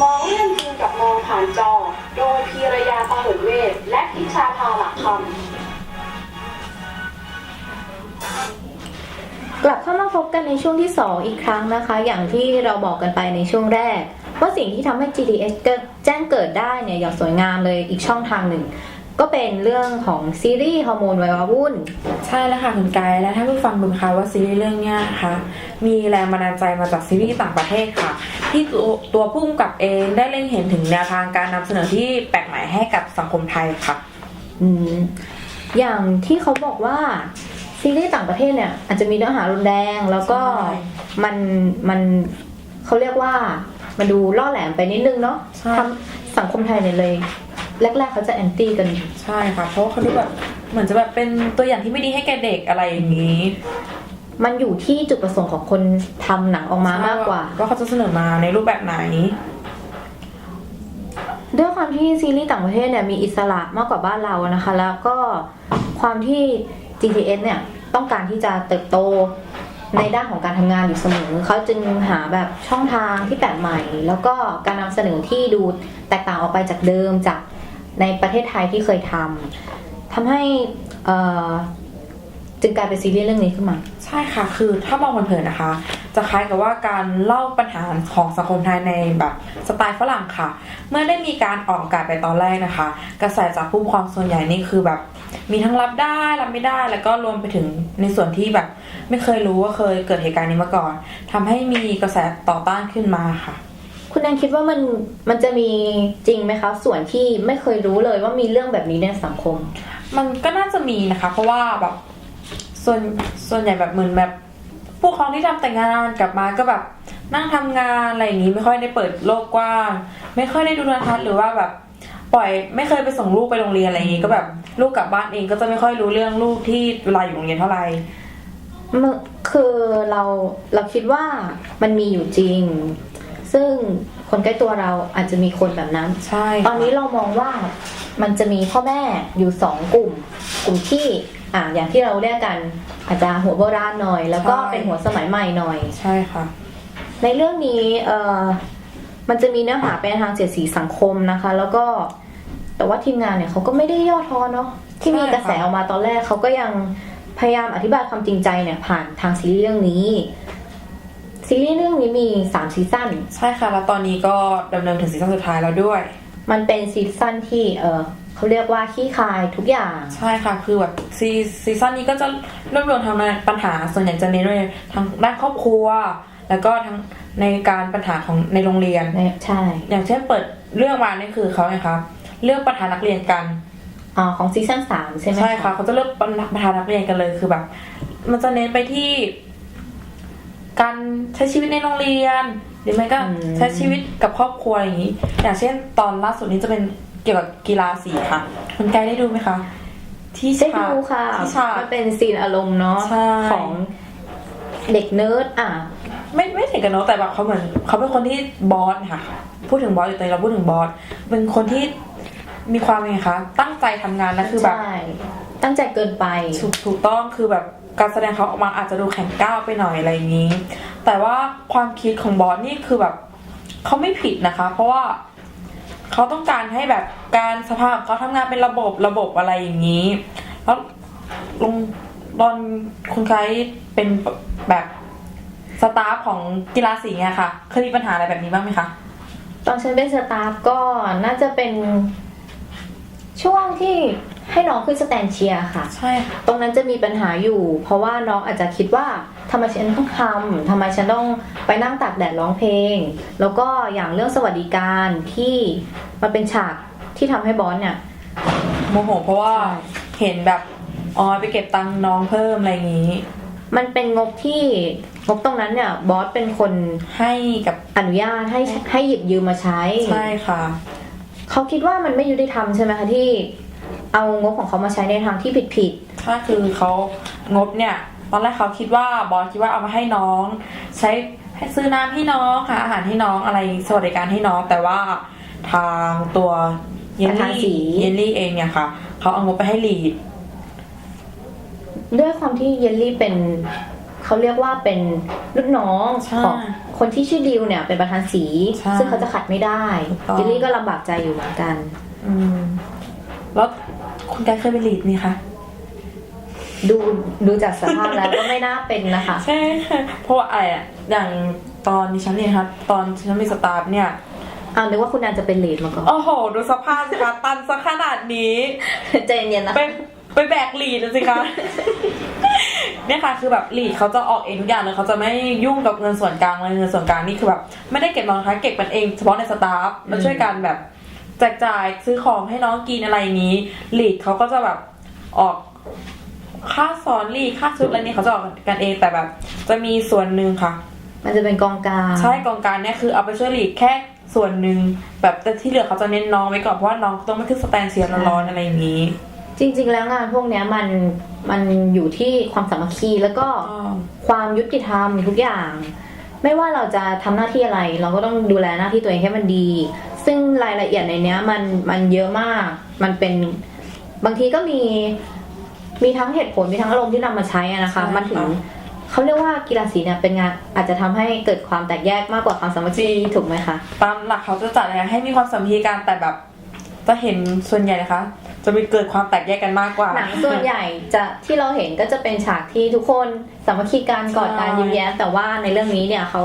มองเรื่องจริงกับมองผ่านจอ โดยพีรยาปาหุเวศและพิชาภาหลักคำกลับเข้ามาพบกันในช่วงที่ 2 อีกครั้งนะคะ อย่างที่เราบอกกันไปในช่วงแรก ว่าสิ่งที่ทำให้ GTS เกิดแจ้งเกิดได้เนี่ยอย่างสวยงามเลยอีกช่องทางหนึ่ง ก็เป็นเรื่องของซีรีส์ฮอร์โมนวัยวะวุ่น ใช่แล้วค่ะคุณไกด์และถ้าผู้ฟังดูนะคะว่าซีรีส์เรื่องเนี้ยนะคะมีแรงบันดาลใจมาจากซีรีส์ต่างประเทศค่ะ ที่ตัวตัวผู้กำกับเองได้เล็งเห็นถึงแนวทางการนำเสนอที่แปลกใหม่ให้กับสังคมไทยค่ะอืมอย่างที่เขาบอกว่าซีรีส์ต่างประเทศเนี่ยอาจจะมีเนื้อหารุนแรงแล้วก็ใช่มันมันเขาเรียกว่ามันดูล่อแหลมไปนิดนึงเนาะใช่ทำสังคมไทยเนี่ยเลย แรก ๆเขาจะแอนตี้กันใช่ค่ะเพราะว่าเขาดูแบบเหมือนจะแบบเป็นตัวอย่างที่ไม่ดีให้แก่เด็กอะไรอย่างนี้ มันอยู่ที่จุดประสงค์ของคนทำหนังออกมามากกว่า ว่าเขาจะเสนอมาในรูปแบบไหน ด้วยความที่ซีรีส์ต่างประเทศเนี่ยมีอิสระมากกว่าบ้านเรานะคะ แล้วก็ความที่ GTS เนี่ยต้องการที่จะเติบโตในด้านของการทำงานอยู่เสมอเขาจึงหาแบบช่องทางที่แปลกใหม่ แล้วก็การนำเสนอที่ดูแตกต่างออกไปจากเดิมจากในประเทศไทยที่เคยทำทำให้เอ่อ จึงกลายเป็นซีรีส์เรื่องนี้ขึ้นมา ใช่ค่ะ คือถ้ามองเผินๆนะคะ จะคล้ายกับว่าการเล่าปัญหาของสังคมไทยในแบบสไตล์ฝรั่งค่ะ เมื่อได้มีการออกอากาศไปตอนแรกนะคะ กระแสจากผู้ปกครองส่วนใหญ่นี่คือแบบ มีทั้งรับได้รับไม่ได้แล้วก็รวมไปถึงในส่วนที่แบบ ไม่เคยรู้ว่าเคยเกิดเหตุการณ์นี้มาก่อนทำให้มีกระแสต่อต้านขึ้นมาค่ะคุณแอนคิดว่ามันมันจะมีจริงไหมคะ ส่วนที่ไม่เคยรู้เลยว่ามีเรื่องแบบนี้ในสังคม มันก็น่าจะมีนะคะ เพราะว่าแบบ ส่วนส่วนใหญ่แบบเหมือนแบบผู้ปกครองที่ทำแต่งงานกลับมาก็แบบนั่งทำงานอะไรอย่างนี้ไม่ค่อยได้เปิดโลกกว้าง ไม่ค่อยได้ดูโทรทัศน์หรือว่าแบบ ปล่อยไม่เคยไปส่งลูกไปโรงเรียนอะไรอย่างนี้ก็แบบลูกกลับบ้านเองก็จะไม่ค่อยรู้เรื่องลูกที่เวลาอยู่โรงเรียนเท่าไหร่มันคือเราเราคิดว่ามันมีอยู่จริง ซึ่งคนใกล้ตัวเราอาจจะมีคนแบบนั้น ใช่ ตอนนี้เรามองว่ามันจะมีพ่อแม่อยู่สองกลุ่ม กลุ่มที่ อ่าอย่างที่เราเรียกกันอาจจะหัวโบราณหน่อย แล้วก็เป็นหัวสมัยใหม่หน่อย ใช่ค่ะ ในเรื่องนี้เอ่อมันจะมีเนื้อหาเป็นทางเสียดสีสังคมนะคะ แล้วก็แต่ว่าทีมงานเนี่ยเขาก็ไม่ได้ย่อท้อเนาะที่มีกระแสออกมาตอนแรกเขาก็ยังพยายามอธิบายความจริงใจเนี่ยผ่านทางซีรีส์เรื่องนี้ซีรีส์เรื่องนี้มีสามซีซั่น ใช่ค่ะ แล้วตอนนี้ก็ดำเนินถึงซีซั่นสุดท้ายแล้วด้วย มันเป็นซีซั่นที่เออ เขาเรียกว่าขี้คายทุกอย่าง ใช่ค่ะ คือแบบซีซีซั่นนี้ก็จะรวบรวมทางปัญหาส่วนใหญ่จะเน้นในทางด้านครอบครัว แล้วก็ทั้งในการปัญหาของในโรงเรียนใช่ อย่างเช่นเปิดเรื่องมานี่คือเขาไงคะเรื่องปัญหานักเรียนกันอ่าของซีซั่นสามใช่ไหมใช่ค่ะเขาจะเลือกปัญหานักเรียนกันเลยคือแบบ มันจะเน้นไปที่ การใช้ชีวิตในโรงเรียน หรือไม่ก็ใช้ชีวิตกับครอบครัวอย่างนี้ อย่างเช่น ตอนล่าสุดนี้จะเป็น เกี่ยวกับกีฬาสีค่ะ คุณไกด์ได้ดูไหมคะ ที่ได้ฉากดูค่ะ ที่ฉาก มันเป็นซีนอารมณ์เนาะใช่ ของเด็กเนิร์ดอะ ไม่ไม่ถึงกันเนาะแต่แบบเขาเหมือนเขาเป็นคนที่บอสค่ะ พูดถึงบอสอยู่ตอนนี้เราพูดถึงบอสเป็นคนที่มีความไงคะตั้งใจทำงานและคือแบบใช่ตั้งใจเกินไป ถูกถูกต้องคือแบบการแสดงเขาออกมาอาจจะดูแข็งก้าวไปหน่อยอะไรอย่างนี้ แต่ว่าความคิดของบอสนี่คือแบบเขาไม่ผิดนะคะ เพราะว่า เขาต้องการให้แบบการสภาพเขาทำงานเป็นระบบระบบอะไรอย่างนี้ แล้วลงตอนคุณไคเป็นแบบสตาฟของกีฬาสีเนี่ยค่ะเคยมีปัญหาอะไรแบบนี้บ้างไหมคะ ตอนฉันเป็นสตาฟก็น่าจะเป็นช่วงที่ให้น้องขึ้นสแตนเชียร์ค่ะ ใช่ค่ะตรงนั้นจะมีปัญหาอยู่ เพราะว่าน้องอาจจะคิดว่าทำไมฉันต้องทำทำไมฉันต้องไปนั่งตากแดดร้องเพลง แล้วก็อย่างเรื่องสวัสดิการที่ มันเป็นฉากที่ทำให้บอสเนี่ย โมโหเพราะว่าใช่ เห็นแบบอ๋อไปเก็บตังค์น้องเพิ่มอะไรอย่างนี้ มันเป็นงบที่งบตรงนั้นเนี่ยบอสเป็นคนให้กับอนุญาตให้ให้หยิบยืมมาใช้ ใช่ค่ะ เขาคิดว่ามันไม่ยุติธรรมใช่ไหมคะที่ เอางบของเขามาใช้ในทางที่ผิดผิดถ้าคือเขางบเนี่ย ตอนแรกเขาคิดว่าบอสคิดว่าเอามาให้น้อง ใช้ให้ซื้อน้ำให้น้องหาอาหารให้น้องอะไรสวัสดิการให้น้อง แต่ว่า ทางตัวเยนลี่เยนลี่เองเนี่ยค่ะเขาเอางบไปให้ลีดๆด้วยความที่เยลลี่เป็นเขาเรียกว่าเป็นรุ่นน้องใช่ของคนที่ชื่อดิวเนี่ยเป็นประธานสี ใช่ซึ่งเขาจะขัดไม่ได้ถูกต้องจิลลี่ก็ลำบากใจอยู่เหมือนกัน อืมแล้วคุณกายเคยเป็นลีดนี่คะดูดูจากสภาพแล้วก็ไม่น่าเป็นนะคะ ใช่ค่ะเพราะว่าอะไรอะอย่างตอนดิฉันเนี่ยนะคะตอนดิฉันมีสตาฟเนี่ยเอานึกว่าคุณนันจะเป็นเลดมาก่อนโอ้โห ดูสภาพสิคะตันซะขนาดนี้ใจเย็นๆนะ ไปไปแบกลีดนะสิคะ เนี่ยค่ะคือแบบลีดเขาจะออกเองทุกอย่างเลยเขาจะไม่ยุ่งกับเงินส่วนกลางเลยเงินส่วนกลางนี่คือแบบไม่ได้เก็บน้องนะคะเก็บมันเองเฉพาะในสตาฟแล้วช่วยกันแบบแจกจ่ายซื้อของให้น้องกินอะไรอย่างนี้ลีดเขาก็จะแบบออกค่าสอนลีดค่าชุดอะไรนี่เขาจะออกกันเองแต่แบบ จะมีส่วนหนึ่งค่ะ มันจะเป็นกองกลางใช่กองกลารเนี่ยคือเอาไปช่วยลีดแค่ส่วนหนึ่งแบบแต่ที่เหลือเขาจะเน้นน้องไว้ก่อนเพราะว่าน้องต้องไม่ขึ้นสแตนเซียร้อนๆอะไรอย่างนี้ จริง ๆ แล้วงานพวกเนี้ยมันมันอยู่ที่ความสามัคคีแล้วก็อ๋อความยุติธรรมทุกอย่าง ไม่ว่าเราจะทำหน้าที่อะไร เราก็ต้องดูแลหน้าที่ตัวเองให้มันดี ซึ่งรายละเอียดในเนี้ยมันมันเยอะมาก มันเป็นบางทีก็มีมีทั้งเหตุผลมีทั้งอารมณ์ที่นำมาใช้อะนะคะใช่ค่ะมันถึง เขาเรียกว่ากีฬาสีเนี่ยเป็นงานอาจจะทำให้เกิดความแตกแยกมากกว่าความสามัคคีถูกไหมคะตามหลักเขาจะจัดอะไรให้มีความสามัคคีกันแต่แบบจะเห็นส่วนใหญ่นะคะ จะมีเกิดความแตกแยกกันมากกว่าหนังส่วนใหญ่จะที่เราเห็นก็จะเป็นฉากที่ทุกคนสามัคคีกันกอดกันใช่ยิ้มแย้มแต่ว่าในเรื่องนี้เนี่ยเขา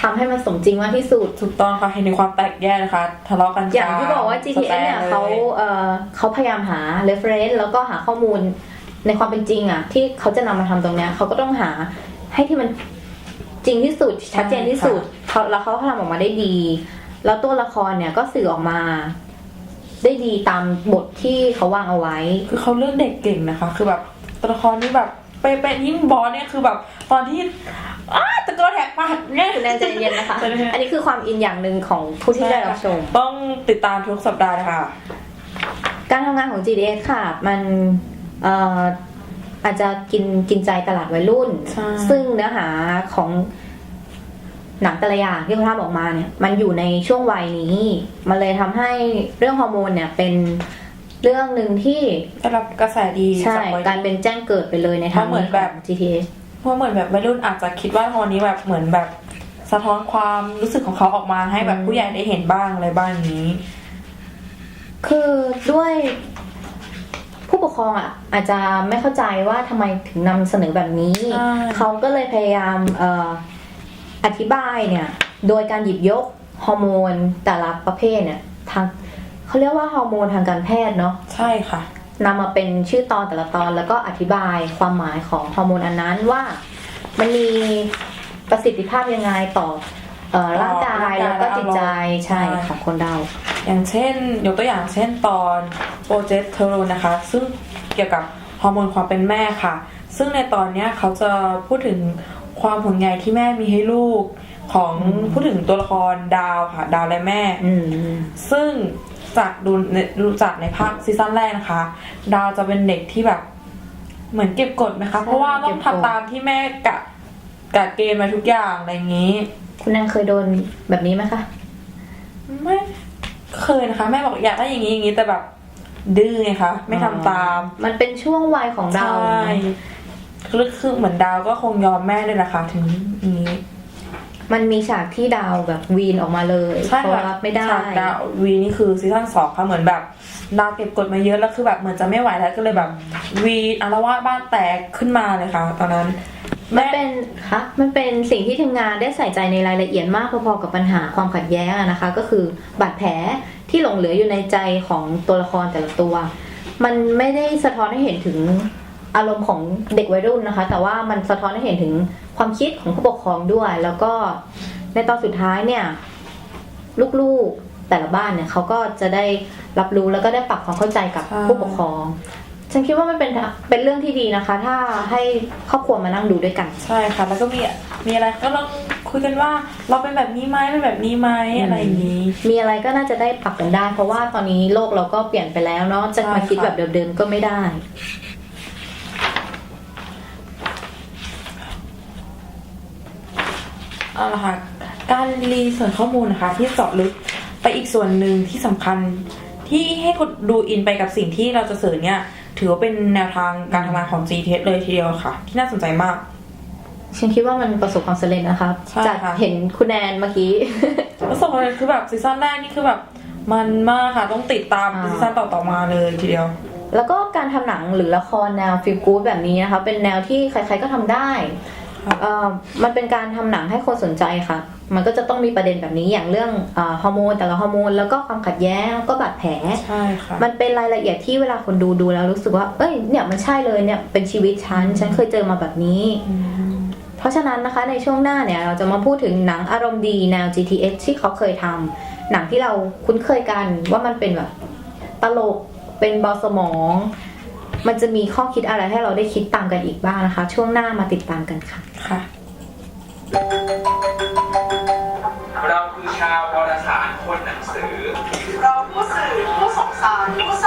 ทำให้มันสมจริงมากที่สุดถูกต้องค่ะเห็นในความแตกแยกนะคะทะเลาะกันอย่างที่บอกว่าส GTS แตเนี่ยลเขาเอ่อเขาพยายามหา reference แล้วก็หาข้อมูล ในความเป็นจริงอะที่เขาจะนำมาทำตรงเนี้ยเขาก็ต้องหาให้ที่มันจริงที่สุดชัดเจนที่สุดเขาแล้วเขาทำออกมาได้ดี แล้วตัวละครเนี่ยก็สื่อออกมา ได้ดีตามบทที่เขาวางเอาไว้ คือเขาเลือกเด็กเก่งนะคะ คือแบบตัวละครนี่แบบไปเป็นยิ่งบอสเนี่ยคือแบบตอนที่อ้าตะโกนแหกปากเนี่ยคุณแนนใจเย็นๆนะคะใจเย็นๆอันนี้คือความอินอย่างหนึ่งของผู้ที่ได้รับชม ต้องติดตามทุกสัปดาห์นะคะการทำงานของ GDS ค่ะ มันเอ่ออาจจะกินกินใจตลาดวัยรุ่นใช่ซึ่งเนื้อหาของหนังแต่ละอย่างที่เขาทำออกมาเนี่ย มันอยู่ในช่วงวัยนี้ มันเลยทำให้เรื่องฮอร์โมนเนี่ยเป็นเรื่องหนึ่งที่ได้รับกระแสดีใช่จากวัยรุ่นการเป็นแจ้งเกิดไปเลยในทางเพราะเหมือนแบบของ GTS เพราะเหมือนแบบวัยรุ่นอาจจะคิดว่าตอนนี้แบบเหมือนแบบสะท้อนความรู้สึกของเขาออกมาให้แบบอืมผู้ใหญ่ได้เห็นบ้างอะไรบ้างอย่างนี้ คือด้วยผู้ ปกครองอะอาจจะไม่เข้าใจว่าทำไมถึงนำเสนอแบบนี้ใช่เขาก็เลยพยายามเอ่ออธิบายเนี่ย โดยการหยิบยกฮอร์โมนแต่ละประเภทเนี่ยทางเขาเรียกว่าฮอร์โมนทางการแพทย์เนาะใช่ค่ะนำมาเป็นชื่อตอนแต่ละตอนแล้วก็อธิบายความหมายของฮอร์โมนอันนั้นว่ามันมีประสิทธิภาพยังไงต่อเอ่อร่างกายแล้วก็จิตใจใช่ของคนเรา อย่างเช่น ยกตัวอย่างเช่นตอนโปรเจกต์เทโรนะคะ ซึ่งเกี่ยวกับฮอร์โมนความเป็นแม่ค่ะ ซึ่งในตอนเนี้ยเขาจะพูดถึงความห่วงใยที่แม่มีให้ลูกของอืมพูดถึงตัวละครดาวค่ะ ดาวและแม่อืมซึ่งจากดูในดูจากในภาคซีซั่นแรกนะคะ ดาวจะเป็นเด็กที่แบบ เหมือนเก็บกดไหมคะ เพราะว่าต้องทำตามที่แม่กะกะเกณฑ์มาทุกอย่างอะไรอย่างนี้ คุณแนนเคยโดนแบบนี้ไหมคะ ไม่ เคยนะคะ แม่บอกอยากได้อย่างนี้อย่างนี้แต่แบบ ดื้อไงคะไม่ทำตาม มันเป็นช่วงวัยของเราใช่คือคือเหมือนดาวก็คงยอมแม่เลยนะคะถึงอย่างนี้มันมีฉากที่ดาวแบบวีนออกมาเลยใช่เพราะค่ะรับไม่ได้ฉากดาววีนี่คือซีซั่นสองค่ะเหมือนแบบดาวเก็บกดมาเยอะแล้วคือแบบเหมือนจะไม่ไหวแล้วก็เลยแบบวีอารวาสบ้านแตกขึ้นมาเลยค่ะ ตอนนั้น มันเป็นคะมันเป็นสิ่งที่ทีมงานได้ใส่ใจในรายละเอียดมากพอๆกับปัญหาความขัดแย้งอะนะคะ ก็คือบาดแผลที่หลงเหลืออยู่ในใจของตัวละครแต่ละตัว มันไม่ได้สะท้อนให้เห็นถึงอารมณ์ของเด็กวัยรุ่นนะคะ แต่ว่ามันสะท้อนให้เห็นถึงความคิดของผู้ปกครองด้วย แล้วก็ในตอนสุดท้ายเนี่ยลูกๆแต่ละบ้านเนี่ยเขาก็จะได้รับรู้แล้วก็ได้ปรับความเข้าใจกับใช่ผู้ปกครอง ฉันคิดว่ามันเป็นเป็นเรื่องที่ดีนะคะ ถ้าให้ครอบครัวมานั่งดูด้วยกัน ใช่ค่ะ แล้วก็มีมีอะไรก็ลองคุยกันว่าเราเป็นแบบนี้ไหมเป็นแบบนี้ไหมอะไรอย่างนี้ มีอะไรก็น่าจะได้ปรับกันได้ เพราะว่าตอนนี้โลกเราก็เปลี่ยนไปแล้วเนาะจะใช่มาคิดค่ะแบบเดิมๆก็ไม่ได้เอาละค่ะการรีเสิร์ชข้อมูลนะคะที่เจาะลึกไปอีกส่วนหนึ่งที่สำคัญ ที่ให้คนดูอินไปกับสิ่งที่เราจะสื่อเนี่ย ถือว่าเป็นแนวทางการทำงานของ g t เลยทีเดียวค่ะ ที่น่าสนใจมากฉันคิดว่ามันประสบความสำเร็จนะคะใช่จากค่ะเห็นคุณแนนเมื่อกี้ ประสบความสำเร็จคือแบบซีซั่นแรกนี่คือแบบมันมากค่ะต้องติดตามอ่าซีซั่นต่อๆมาเลยทีเดียว แล้วก็การทำหนังหรือละครแนวฟิลกู๊ดแบบนี้นะคะ เป็นแนวที่ใครๆก็ทำได้ครับ เอ่อมันเป็นการทำหนังให้คนสนใจค่ะ มันก็จะต้องมีประเด็นแบบนี้อย่างเรื่องเออฮอร์โมนแต่ละฮอร์โมนแล้วก็ความขัดแย้งแล้วก็บาดแผลใช่ค่ะมันเป็นรายละเอียดที่เวลาคนดูดูแล้วรู้สึกว่า เอ้ยเนี่ยมันใช่เลยเนี่ยเป็นชีวิตฉันฉันเคยเจอมาแบบนี้อืมเพราะฉะนั้นนะคะในช่วงหน้าเนี่ยเราจะมาพูดถึงหนังอารมณ์ดีแนว GTS ที่เขาเคยทำหนังที่เราคุ้นเคยกันว่ามันเป็นแบบตลกเป็นเบาสมอง มันจะมีข้อคิดอะไรให้เราได้คิดตามกันอีกบ้างนะคะ ช่วงหน้ามาติดตามกันค่ะค่ะ เราคือชาววารสารคนหนังสือ เราผู้สื่อผู้สงสารผู้